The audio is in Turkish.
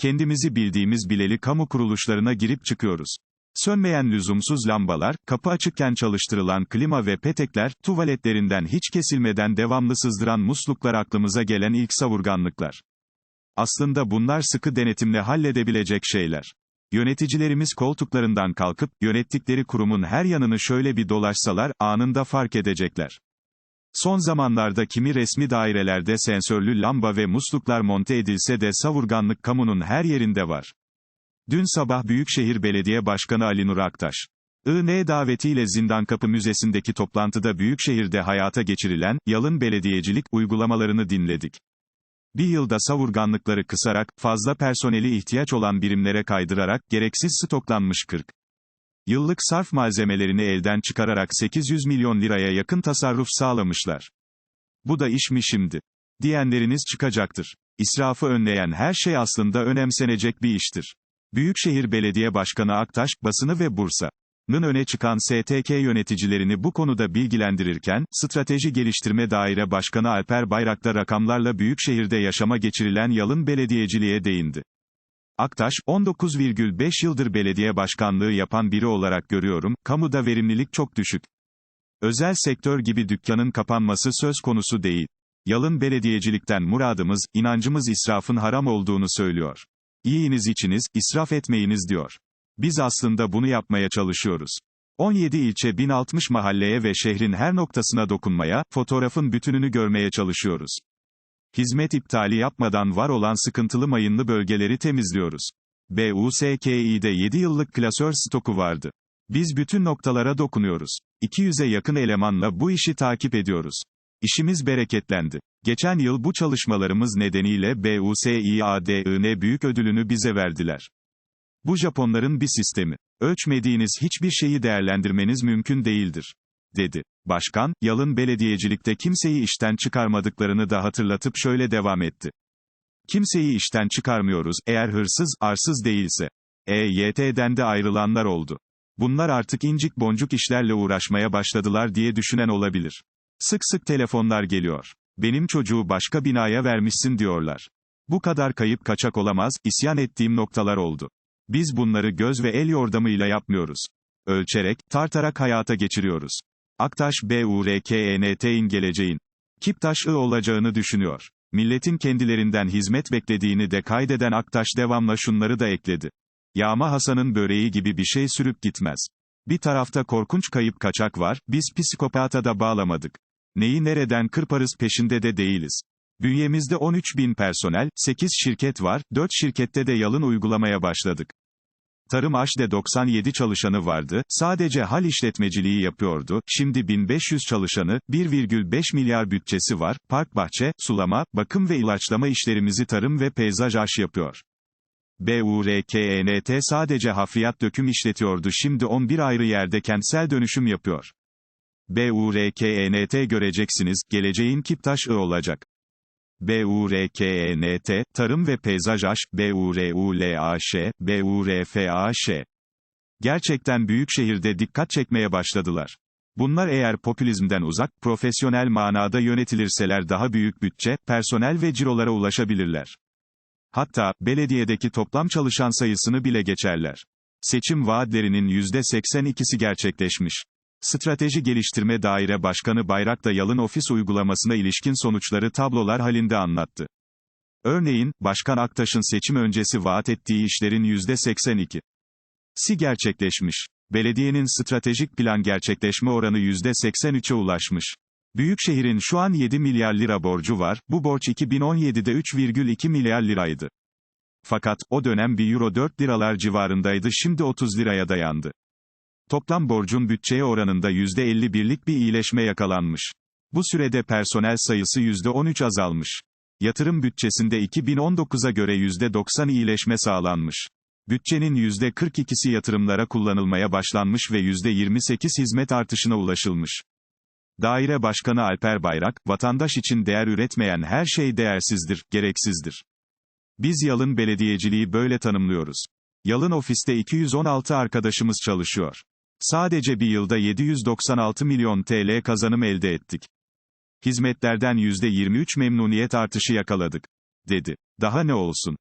Kendimizi bildiğimiz bileli kamu kuruluşlarına girip çıkıyoruz. Sönmeyen lüzumsuz lambalar, kapı açıkken çalıştırılan klima ve petekler, tuvaletlerinden hiç kesilmeden devamlı sızdıran musluklar aklımıza gelen ilk savurganlıklar. Aslında bunlar sıkı denetimle halledebilecek şeyler. Yöneticilerimiz koltuklarından kalkıp, yönettikleri kurumun her yanını şöyle bir dolaşsalar, anında fark edecekler. Son zamanlarda kimi resmi dairelerde sensörlü lamba ve musluklar monte edilse de savurganlık kamunun her yerinde var. Dün sabah Büyükşehir Belediye Başkanı Ali Nur Aktaş, IN davetiyle Zindankapı Müzesi'ndeki toplantıda Büyükşehir'de hayata geçirilen, yalın belediyecilik uygulamalarını dinledik. Bir yılda savurganlıkları kısarak, fazla personeli ihtiyaç olan birimlere kaydırarak, gereksiz stoklanmış 40. Yıllık sarf malzemelerini elden çıkararak 800 milyon liraya yakın tasarruf sağlamışlar. Bu da iş mi şimdi? Diyenleriniz çıkacaktır. İsrafı önleyen her şey aslında önemsenecek bir iştir. Büyükşehir Belediye Başkanı Aktaş, basını ve Bursa'nın öne çıkan STK yöneticilerini bu konuda bilgilendirirken, Strateji Geliştirme Daire Başkanı Alper Bayraktar rakamlarla Büyükşehir'de yaşama geçirilen yalın belediyeciliğe değindi. Aktaş, 19,5 yıldır belediye başkanlığı yapan biri olarak görüyorum, kamuda verimlilik çok düşük. Özel sektör gibi dükkanın kapanması söz konusu değil. Yalın belediyecilikten muradımız, inancımız israfın haram olduğunu söylüyor. Yiyiniz içiniz, israf etmeyiniz diyor. Biz aslında bunu yapmaya çalışıyoruz. 17 ilçe 1060 mahalleye ve şehrin her noktasına dokunmaya, fotoğrafın bütününü görmeye çalışıyoruz. Hizmet iptali yapmadan var olan sıkıntılı mayınlı bölgeleri temizliyoruz. BUSKİ'de 7 yıllık klasör stoku vardı. Biz bütün noktalara dokunuyoruz. 200'e yakın elemanla bu işi takip ediyoruz. İşimiz bereketlendi. Geçen yıl bu çalışmalarımız nedeniyle BUSİADIN büyük ödülünü bize verdiler. Bu Japonların bir sistemi. Ölçmediğiniz hiçbir şeyi değerlendirmeniz mümkün değildir. Dedi. Başkan, yalın belediyecilikte kimseyi işten çıkarmadıklarını da hatırlatıp şöyle devam etti. Kimseyi işten çıkarmıyoruz, eğer hırsız, arsız değilse. EYT'den de ayrılanlar oldu. Bunlar artık incik boncuk işlerle uğraşmaya başladılar diye düşünen olabilir. Sık sık telefonlar geliyor. Benim çocuğu başka binaya vermişsin diyorlar. Bu kadar kayıp kaçak olamaz, isyan ettiğim noktalar oldu. Biz bunları göz ve el yordamıyla yapmıyoruz. Ölçerek, tartarak hayata geçiriyoruz. Aktaş BURKENT'in geleceğin. Kiptaş I olacağını düşünüyor. Milletin kendilerinden hizmet beklediğini de kaydeden Aktaş devamla şunları da ekledi. Yağma Hasan'ın böreği gibi bir şey sürüp gitmez. Bir tarafta korkunç kayıp kaçak var, biz psikopata da bağlamadık. Neyi nereden kırparız peşinde de değiliz. Bünyemizde 13 bin personel, 8 şirket var, 4 şirkette de yalın uygulamaya başladık. Tarım Aş'de 97 çalışanı vardı, sadece hal işletmeciliği yapıyordu, şimdi 1500 çalışanı, 1,5 milyar bütçesi var, park bahçe, sulama, bakım ve ilaçlama işlerimizi tarım ve peyzaj aş yapıyor. BURKENT sadece hafriyat döküm işletiyordu şimdi 11 ayrı yerde kentsel dönüşüm yapıyor. BURKENT göreceksiniz, geleceğin Kiptaş I olacak. BURKENT, Tarım ve Peyzaj Aş, BURULAŞ, BURFAŞ. Gerçekten büyük şehirde dikkat çekmeye başladılar. Bunlar eğer popülizmden uzak, profesyonel manada yönetilirseler daha büyük bütçe, personel ve cirolara ulaşabilirler. Hatta, belediyedeki toplam çalışan sayısını bile geçerler. Seçim vaatlerinin %82'si gerçekleşmiş. Strateji Geliştirme Daire Başkanı Bayrakta Yalın Ofis uygulamasına ilişkin sonuçları tablolar halinde anlattı. Örneğin, Başkan Aktaş'ın seçim öncesi vaat ettiği işlerin %82 si gerçekleşmiş. Belediyenin stratejik plan gerçekleşme oranı %83'e ulaşmış. Büyükşehir'in şu an 7 milyar lira borcu var, bu borç 2017'de 3,2 milyar liraydı. Fakat, o dönem bir euro 4 liralar civarındaydı şimdi 30 liraya dayandı. Toplam borcun bütçeye oranında %51'lik bir iyileşme yakalanmış. Bu sürede personel sayısı %13 azalmış. Yatırım bütçesinde 2019'a göre %90 iyileşme sağlanmış. Bütçenin %42'si yatırımlara kullanılmaya başlanmış ve %28 hizmet artışına ulaşılmış. Daire Başkanı Alper Bayrak, vatandaş için değer üretmeyen her şey değersizdir, gereksizdir. Biz yalın belediyeciliği böyle tanımlıyoruz. Yalın ofiste 216 arkadaşımız çalışıyor. Sadece bir yılda 796 milyon TL kazanım elde ettik. Hizmetlerden %23 memnuniyet artışı yakaladık. Dedi. Daha ne olsun?